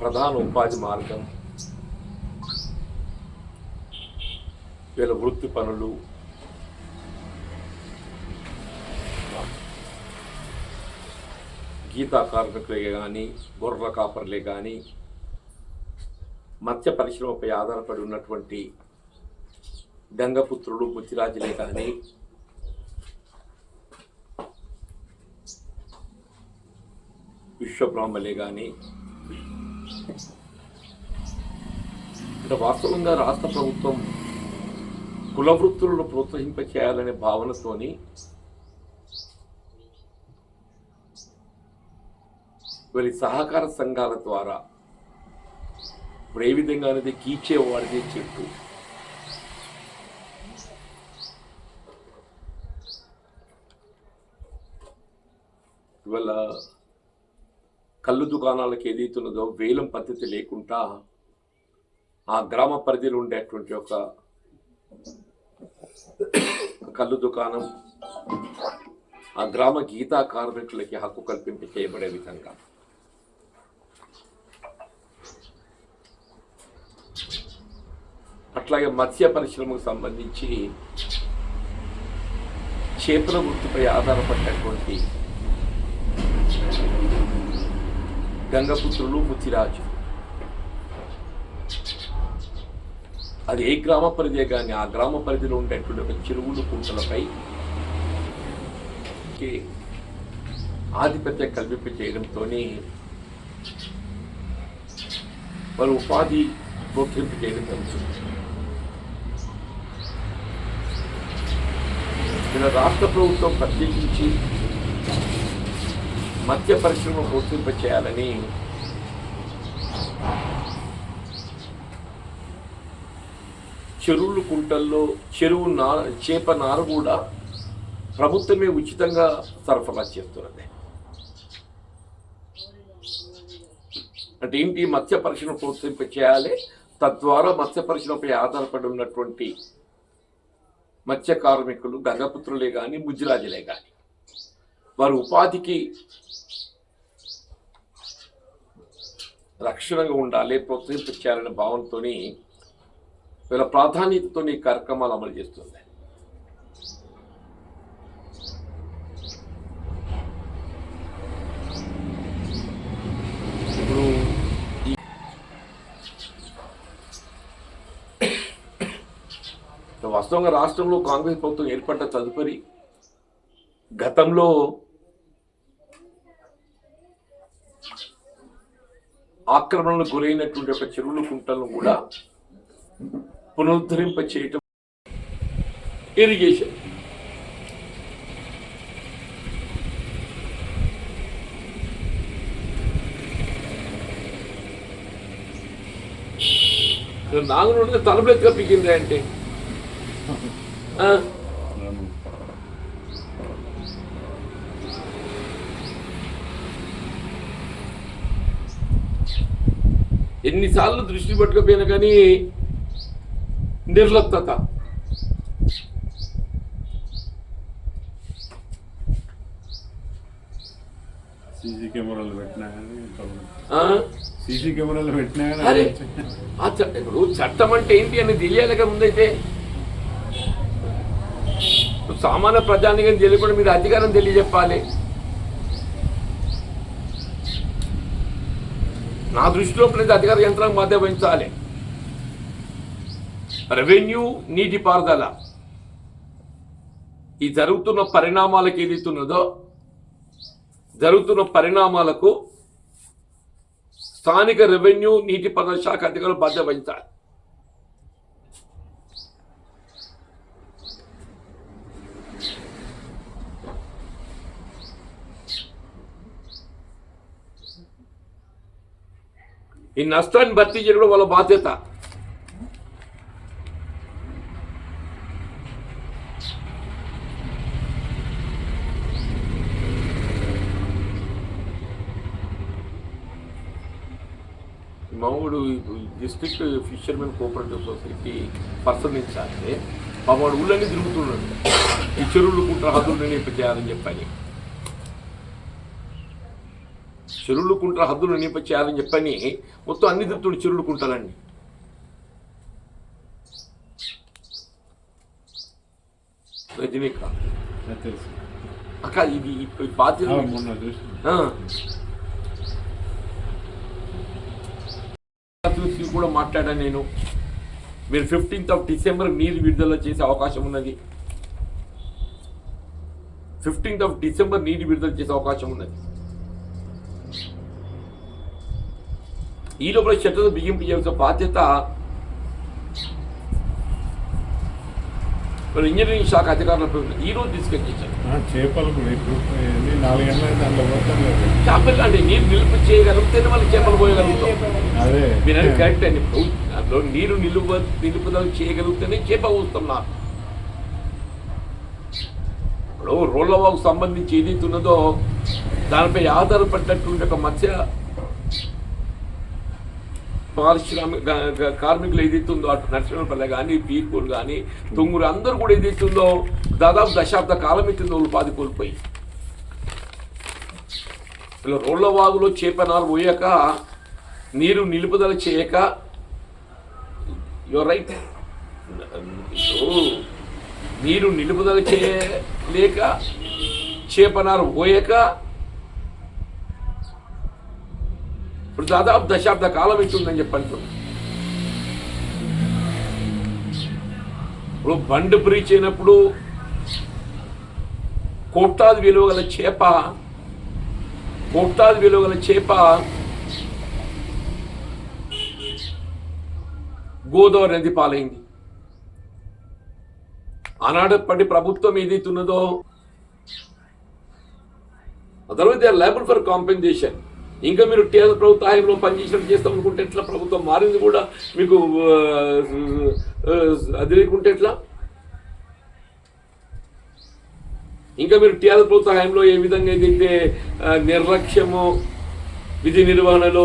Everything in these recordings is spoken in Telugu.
ప్రధాన ఉపాధి మార్గం. వీళ్ళ వృత్తి పనులు. గీతా కార్మికులే కానీ గొర్రెల కాపర్లే కానీ మత్స్య పరిశ్రమపై ఆధారపడి ఉన్నటువంటి గంగపుత్రుడు ముత్తిరాజులే కానీ విశ్వబ్రాహ్మలే కానీ అంటే వాస్తవంగా రాష్ట్ర ప్రభుత్వం కుల వృత్తులను ప్రోత్సహింప చేయాలనే భావనతోని వీరి సహకార సంఘాల ద్వారా ఇప్పుడు ఏ విధంగా అనేది కీచేవాడిదే చెట్టు. ఇవాళ కళ్ళు దుకాణాలకు ఏదైతున్నదో వేలం పద్ధతి లేకుండా ఆ గ్రామ పరిధిలో ఉండేటువంటి ఒక కళ్ళు దుకాణం ఆ గ్రామ గీతా కార్మికులకి హక్కు కల్పింప చేయబడే విధంగా. అట్లాగే మత్స్య పరిశ్రమకు సంబంధించి చేపల వృత్తిపై ఆధారపడినటువంటి గంగపుత్రులు ముత్తిరాజు అది ఏ గ్రామ పరిధి కానీ ఆ గ్రామ పరిధిలో ఉండేటువంటి ఒక చెరువులు కుంటలపై కి ఆధిపత్య కల్పింప చేయడంతో వారు ఉపాధి ప్రోత్సహింప చేయడం జరుగుతుంది. ఇలా రాష్ట్ర ప్రభుత్వం ప్రత్యేకించి మత్స్య పరిశ్రమ ప్రోత్సహింప చేయాలని చెరువులు కుంటల్లో చెరువు నా చేప నార కూడా ప్రభుత్వమే ఉచితంగా సరఫరా చేస్తున్నది. అంటే ఏంటి మత్స్య పరిశ్రమ ప్రోత్సహింప చేయాలి? తద్వారా మత్స్య పరిశ్రమపై ఆధారపడి ఉన్నటువంటి మత్స్య కార్మికులు గంగపుత్రులే కానీ ముజ్జిరాజులే కానీ వారి ఉపాధికి రక్షణగా ఉండాలి ప్రోత్సహించాలనే భావనతోని వీళ్ళ ప్రాధాన్యతతో ఈ కార్యక్రమాలు అమలు చేస్తుంది. ఇప్పుడు వాస్తవంగా రాష్ట్రంలో కాంగ్రెస్ ప్రభుత్వం ఏర్పడ్డ తదుపరి గతంలో ఆక్రమణలకు గురైనటువంటి ఒక చెరువుల కుంటలను కూడా పునరుద్ధరింప చేయటం ఇరిగేషన్ నాగునుడితే తలబెత్తుగా పికింది అంటే ఆ? ఎన్నిసార్లు దృష్టి పట్టుకపోయినా కానీ నిర్లప్తత. సీసీ కెమెరాలు పెట్టినా? సీసీ కెమెరాలు పెట్టినా అరే ఆ చట్టం ఇప్పుడు చట్టం అంటే ఏంటి అని తెలియాలిగా ముందైతే. సామాన్య ప్రజానికం తెలియకుండా మీరు అధికారం తెలియజెప్పాలి. నా దృష్టిలో ప్రతి అధికార యంత్రాంగం మధ్య వహించాలి. రెవెన్యూ నీటిపారుదల ఈ జరుగుతున్న పరిణామాలకు ఏదైతున్నదో జరుగుతున్న పరిణామాలకు స్థానిక రెవెన్యూ నీటిపారుదల శాఖ అధికారులు బాధ్యత వహించాలి. ఈ నష్టాన్ని భర్తీ చేయడం వాళ్ళ బాధ్యత. మామూడు district fishermen cooperative society person నుంచి అంటే మామూడు ఊళ్ళన్నీ తిరుగుతున్నాడు. ఈ చెరువులు కుట్ర హద్దులు నింపి చేయాలని చెప్పాను చెరువులు కుంటల హద్దులు నింప చేయాలని చెప్పని మొత్తం అన్ని తిప్పుతుడు చెరువులు కుంటలండి రజనీకాంత్ అక్క ఇది బాధ్యత. చూసి కూడా మాట్లాడాను నేను. మీరు ఫిఫ్టీన్త్ ఆఫ్ డిసెంబర్ నీరు విడుదల చేసే అవకాశం ఉన్నది. ఫిఫ్టీన్త్ ఆఫ్ డిసెంబర్ నీరు విడుదల చేసే అవకాశం ఉన్నది. ఈ లోపల షట్టర్ బిగింపు చేయాల్సిన బాధ్యత మరి ఇంజనీరింగ్ శాఖ అధికారులపై ఉంది. ఈ రోజు ఆ, చేపలు అంటే నీరు నిలుపు చేయగలిగితేనే మళ్ళీ చేపలు పోయగలుగుతాం అదే. మీరు కరెక్ట్ అండి. అందులో నీరు నిలువ నిలుపుదల చేయగలిగితేనే చేప ఊస్తున్నారు ఇప్పుడు రోళ్ళవాకు సంబంధించి ఏదైతే ఉన్నదో దానిపై ఆధారపడినటువంటి ఒక మత్స్య పారిశ్రామిక కార్మికులు ఏదైతే ఉందో అటు నరసింహపల్లె కానీ పీర్పూర్ కానీ తుంగురు అందరూ కూడా ఏదైతే ఉందో దాదాపు దశాబ్ద కాలం ఎత్తిందో ఉపాధి కోల్పోయి. ఇలా రోళ్ళ వాగులో చేపనాలు పోయాక నీరు నిలుపుదల చేయక యువర్ రైట్ నీరు నిలుపుదల చేయలేక చేపనారు పోయాక ఇప్పుడు దాదాపు దశాబ్ద కాలం ఇస్తుందని చెప్పండి ఇప్పుడు బండ్ బ్రీచ్ అయినప్పుడు కోట్లాది విలువ గల చేప కోట్లాది విలువ గల చేప గోదావరి నది పాలైంది. ఆనాడప్పటి ప్రభుత్వం ఏదైతే ఉన్నదో otherwise they liable for compensation. ఇంకా మీరు టీఆర్ ప్రభుత్వ హాయంలో పనిచేసినట్టు చేస్తాం అనుకుంటే ఎట్లా ప్రభుత్వం మారింది కూడా మీకు అది లేకుంటే ఎట్లా? ఇంకా మీరు టీఆర్ ప్రభుత్వ హయాంలో ఏ విధంగా ఏదైతే నిర్లక్ష్యము విధి నిర్వహణలో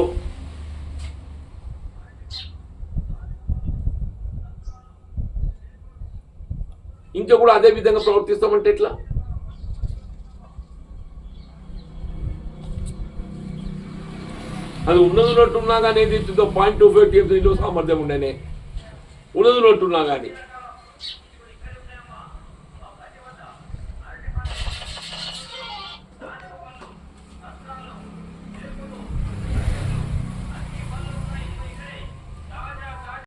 ఇంకా కూడా అదే విధంగా ప్రవర్తిస్తామంటే ఎట్లా? అది ఉన్నది ఉన్నట్టున్నా కానీ ఏదైతే పాయింట్ టూ ఫైవ్ టీఎంసీలో సామర్థ్యం ఉండేనే. ఉన్నది ఉన్నట్టున్నా కానీ